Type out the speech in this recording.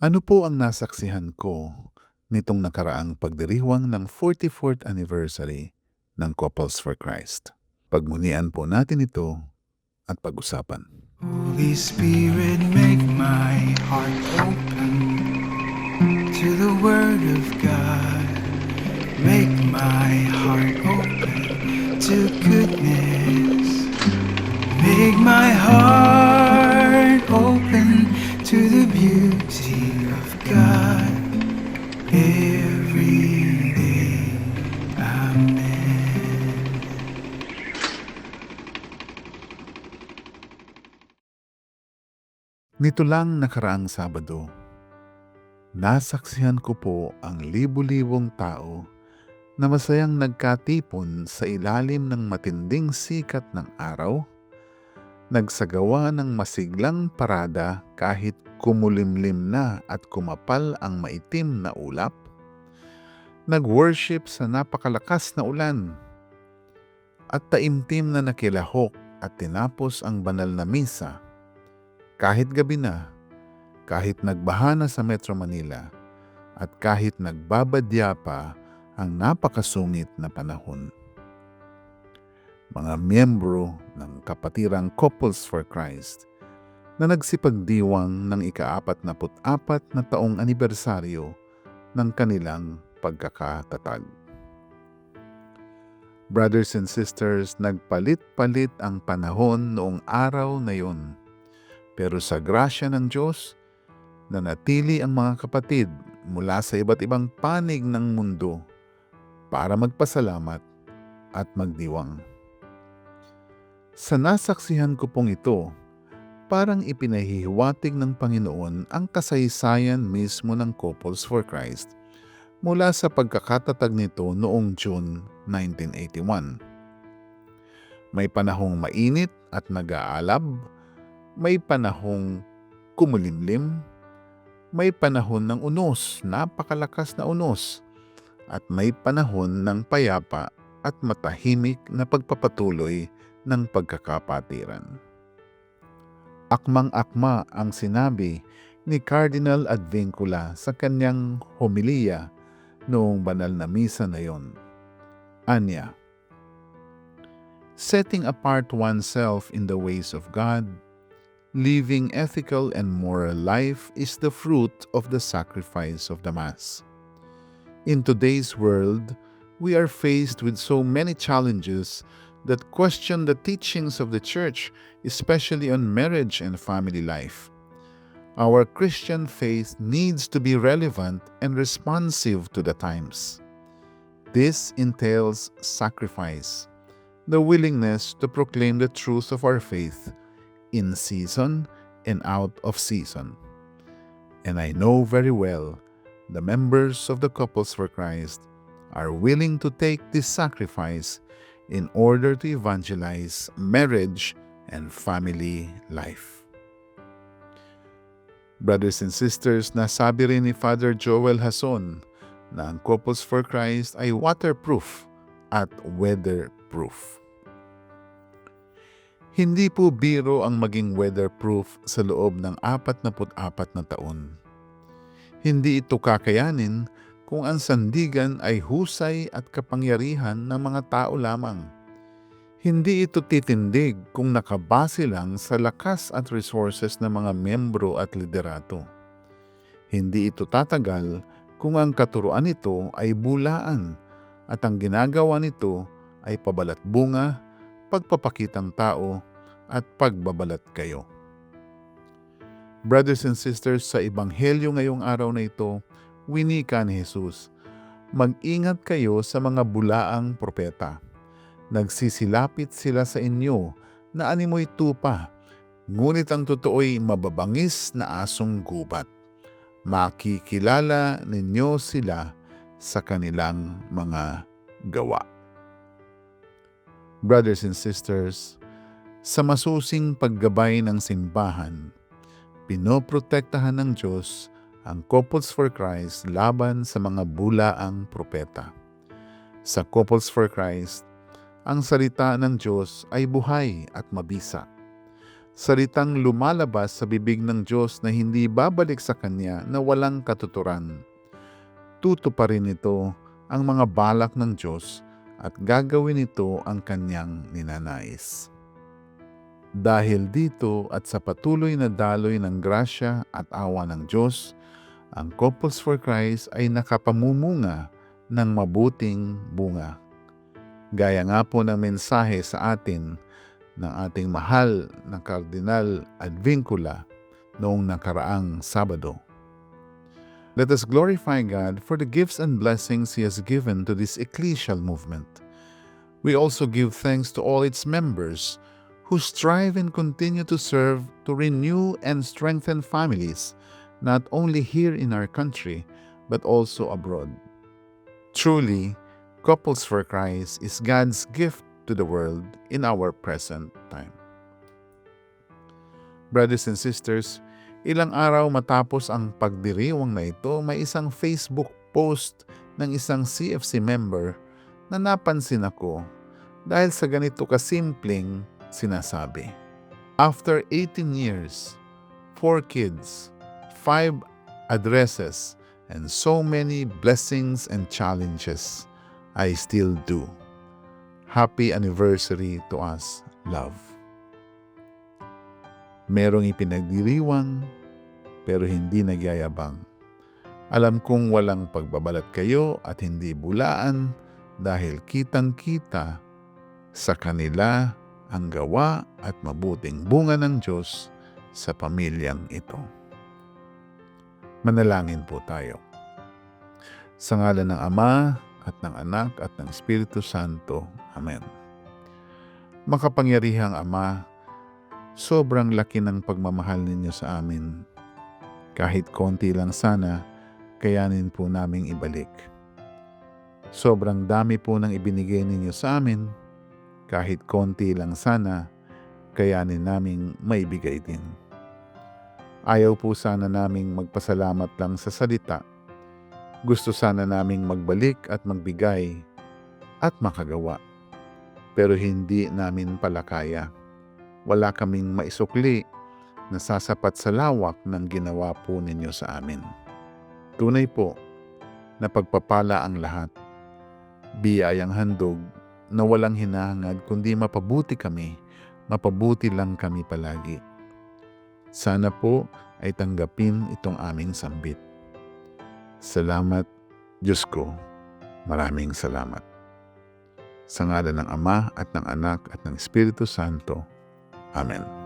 Ano po ang nasaksihan ko nitong nakaraang pagdiriwang ng 44th anniversary ng Couples for Christ? Pagmunian po natin ito at pag-usapan. Holy Spirit, make my heart open to the Word of God. Make my heart open to goodness. Make my heart open to the beauty Nito lang nakaraang Sabado, nasaksihan ko po ang libu-libong tao na masayang nagkatipon sa ilalim ng matinding sikat ng araw, nagsagawa ng masiglang parada kahit kumulimlim na at kumapal ang maitim na ulap, nag-worship sa napakalakas na ulan, at taimtim na nakilahok at tinapos ang banal na misa kahit gabi na, kahit nagbaha na sa Metro Manila, at kahit nagbabadya pa ang napakasungit na panahon. Mga miyembro ng kapatirang Couples for Christ na nagsipagdiwang ng ika-apat na apat na taong anibersaryo ng kanilang pagkakatatag. Brothers and sisters, nagpalit-palit ang panahon noong araw na yun pero sa grasya ng Diyos, nanatili ang mga kapatid mula sa iba't ibang panig ng mundo para magpasalamat at magdiwang. Sa nasaksihan ko pong ito, parang ipinahihiwatig ng Panginoon ang kasaysayan mismo ng Couples for Christ mula sa pagkakatatag nito noong June 1981. May panahong mainit at nag-aalab, may panahong kumulimlim, may panahon ng unos, napakalakas na unos, at may panahon ng payapa at matahimik na pagpapatuloy ng pagkakapatiran. Akmang-akma ang sinabi ni Cardinal Advincula sa kanyang homilya noong banal na misa na yon. Anya, Setting apart oneself in the ways of God living ethical and moral life is the fruit of the sacrifice of the Mass. In today's world, we are faced with so many challenges that question the teachings of the Church, especially on marriage and family life. Our Christian faith needs to be relevant and responsive to the times. This entails sacrifice, the willingness to proclaim the truth of our faith in season and out of season. And I know very well the members of the Couples for Christ are willing to take this sacrifice in order to evangelize marriage and family life. Brothers and sisters, nasabi rin ni Father Joel Hason na ang Couples for Christ ay waterproof at weatherproof. Hindi po biro ang maging weatherproof sa loob ng 44 na taon. Hindi ito kakayanin kung ang sandigan ay husay at kapangyarihan ng mga tao lamang. Hindi ito titindig kung nakabase lang sa lakas at resources ng mga membro at liderato. Hindi ito tatagal kung ang katuruan nito ay bulaan at ang ginagawa nito ay pabalat bunga pagpapakitang tao, at pagbabalat kayo. Brothers and sisters, sa Ebanghelyo ngayong araw na ito, winika ni Jesus, Mag-ingat kayo sa mga bulaang propeta. Nagsisilapit sila sa inyo na animoy tupa, ngunit ang totoo'y mababangis na asong gubat. Makikilala ninyo sila sa kanilang mga gawa. Brothers and sisters, sa masusing paggabay ng simbahan, pinoprotektahan ng Diyos ang Couples for Christ laban sa mga bulaang propeta. Sa Couples for Christ, ang salita ng Diyos ay buhay at mabisa. Salitang lumalabas sa bibig ng Diyos na hindi babalik sa Kanya na walang katuturan. Tutuparin nito ang mga balak ng Diyos at gagawin nito ang Kanyang ninanais. Dahil dito at sa patuloy na daloy ng grasya at awa ng Diyos, ang Couples for Christ ay nakapamumunga ng mabuting bunga. Gaya nga po ng mensahe sa atin ng ating mahal na Kardinal Advincula noong nakaraang Sabado. Let us glorify God for the gifts and blessings He has given to this ecclesial movement. We also give thanks to all its members who strive and continue to serve to renew and strengthen families, not only here in our country, but also abroad. Truly, Couples for Christ is God's gift to the world in our present time. Brothers and sisters, ilang araw matapos ang pagdiriwang na ito, may isang Facebook post ng isang CFC member na napansin ako dahil sa ganito kasimpleng sinasabi. After 18 years, 4 kids, 5 addresses, and so many blessings and challenges, I still do. Happy anniversary to us, love. Merong ipinagdiriwang, pero hindi nagyayabang. Alam kong walang pagbabalat kayo at hindi bulaan dahil kitang-kita sa kanila ang gawa at mabuting bunga ng Diyos sa pamilyang ito. Manalangin po tayo. Sa ngalan ng Ama at ng Anak at ng Espiritu Santo. Amen. Makapangyarihang Ama, sobrang laki ng pagmamahal ninyo sa amin. Kahit konti lang sana, kayanin po naming ibalik. Sobrang dami po ng ibinigay ninyo sa amin, kahit konti lang sana, kayanin naming maibigay din. Ayaw po sana naming magpasalamat lang sa salita. Gusto sana naming magbalik at magbigay at makagawa. Pero hindi namin pala kaya. Wala kaming maisukli na sasapat sa lawak ng ginawa po ninyo sa amin. Tunay po na pagpapala ang lahat. Biyayang handog na walang hinahangad kundi mapabuti kami, mapabuti lang kami palagi. Sana po ay tanggapin itong aming sambit. Salamat, Diyos ko. Maraming salamat. Sa ngalan ng Ama at ng Anak at ng Espiritu Santo. Amen.